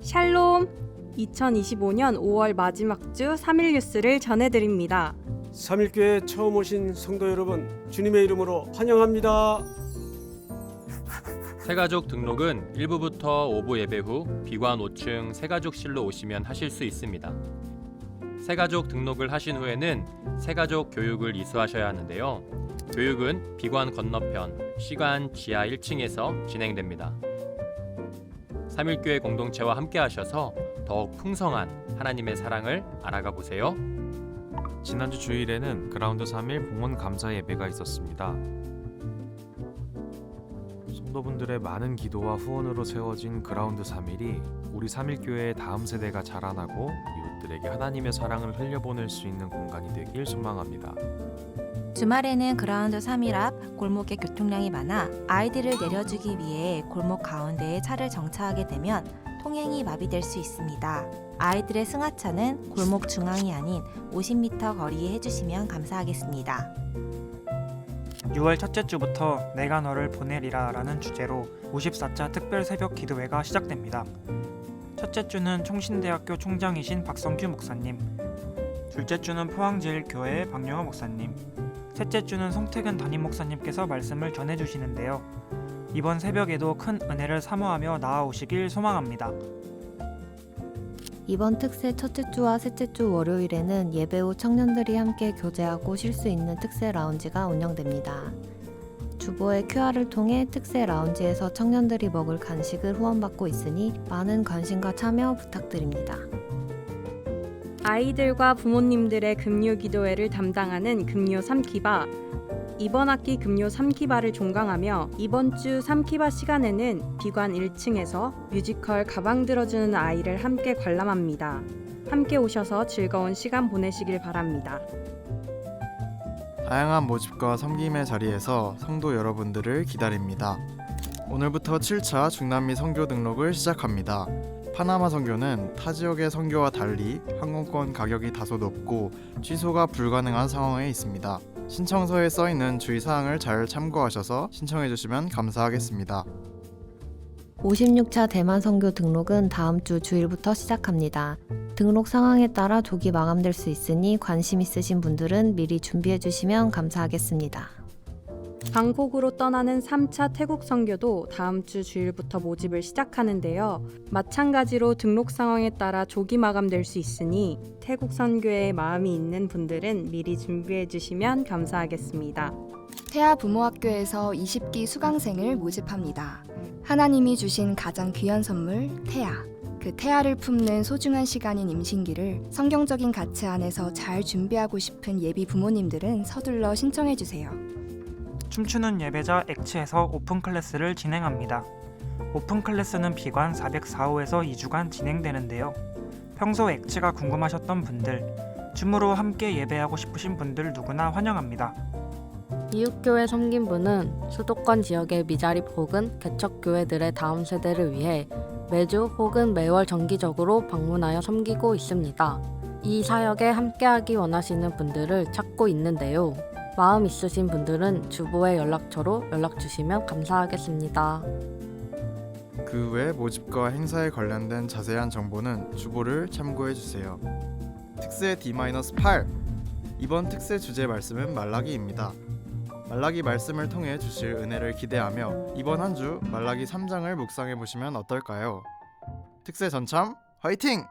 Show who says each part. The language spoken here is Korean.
Speaker 1: 샬롬! 2025년 5월 마지막 주 3일 뉴스를 전해드립니다.
Speaker 2: 삼일교회 처음 오신 성도 여러분 주님의 이름으로 환영합니다.
Speaker 3: 새가족 등록은 1부부터 5부 예배 후 비관 5층 새가족실로 오시면 하실 수 있습니다. 새가족 등록을 하신 후에는 새가족 교육을 이수하셔야 하는데요. 교육은 비관 건너편 시간 지하 1층에서 진행됩니다. 삼일교회 공동체와 함께 하셔서 더욱 풍성한 하나님의 사랑을 알아가 보세요.
Speaker 4: 지난주 주일에는 그라운드 3일 봉헌 감사 예배가 있었습니다. 성도분들의 많은 기도와 후원으로 세워진 그라운드 3일이 우리 3일 교회의 다음 세대가 자라나고 이웃들에게 하나님의 사랑을 흘려보낼 수 있는 공간이 되길 소망합니다.
Speaker 5: 주말에는 그라운드 3일 앞 골목에 교통량이 많아 아이들을 내려주기 위해 골목 가운데에 차를 정차하게 되면 통행이 마비될 수 있습니다. 아이들의 승하차는 골목 중앙이 아닌 50m 거리에 해주시면 감사하겠습니다.
Speaker 6: 6월 첫째 주부터 내가 너를 보내리라 라는 주제로 54차 특별 새벽 기도회가 시작됩니다. 첫째 주는 총신대학교 총장이신 박성규 목사님, 둘째 주는 포항제일교회 박영호 목사님, 셋째 주는 송태근 담임 목사님께서 말씀을 전해주시는데요. 이번 새벽에도 큰 은혜를 사모하며 나아오시길 소망합니다.
Speaker 5: 이번 특세 첫째 주와 셋째 주 월요일에는 예배 후 청년들이 함께 교제하고 쉴 수 있는 특세 라운지가 운영됩니다. 주보의 QR을 통해 특세 라운지에서 청년들이 먹을 간식을 후원받고 있으니 많은 관심과 참여 부탁드립니다.
Speaker 1: 아이들과 부모님들의 금요 기도회를 담당하는 금요 3키바 이번 학기 금요 3키바를 종강하며 이번 주 3키바 시간에는 비관 1층에서 뮤지컬 가방 들어주는 아이를 함께 관람합니다. 함께 오셔서 즐거운 시간 보내시길 바랍니다.
Speaker 7: 다양한 모집과 섬김의 자리에서 성도 여러분들을 기다립니다. 오늘부터 7차 중남미 선교 등록을 시작합니다. 파나마 선교는 타 지역의 선교와 달리 항공권 가격이 다소 높고 취소가 불가능한 상황에 있습니다. 신청서에 써 있는 주의 사항을 잘 참고하셔서 신청해 주시면 감사하겠습니다.
Speaker 5: 56차 대만 선교 등록은 다음 주 주일부터 시작합니다. 등록 상황에 따라 조기 마감될 수 있으니 관심 있으신 분들은 미리 준비해 주시면 감사하겠습니다.
Speaker 1: 방콕으로 떠나는 3차 태국 선교도 다음 주 주일부터 모집을 시작하는데요. 마찬가지로 등록 상황에 따라 조기 마감될 수 있으니 태국 선교에 마음이 있는 분들은 미리 준비해 주시면 감사하겠습니다.
Speaker 8: 태아 부모학교에서 20기 수강생을 모집합니다. 하나님이 주신 가장 귀한 선물, 태아. 그 태아를 품는 소중한 시간인 임신기를 성경적인 가치 안에서 잘 준비하고 싶은 예비 부모님들은 서둘러 신청해 주세요.
Speaker 6: 춤추는 예배자 엑치에서 오픈 클래스를 진행합니다. 오픈 클래스는 비관 404호에서 2주간 진행되는데요. 평소 엑치가 궁금하셨던 분들, 춤으로 함께 예배하고 싶으신 분들 누구나 환영합니다.
Speaker 9: 이웃교회 섬김부는 수도권 지역의 미자립 혹은 개척교회들의 다음 세대를 위해 매주 혹은 매월 정기적으로 방문하여 섬기고 있습니다. 이 사역에 함께하기 원하시는 분들을 찾고 있는데요. 마음 있으신 분들은 주보의 연락처로 연락 주시면 감사하겠습니다.
Speaker 7: 그 외 모집과 행사에 관련된 자세한 정보는 주보를 참고해 주세요. 특세 D-8 이번 특세 주제 말씀은 말라기입니다. 말라기 말씀을 통해 주실 은혜를 기대하며 이번 한 주 말라기 3장을 묵상해 보시면 어떨까요? 특세 전참 화이팅!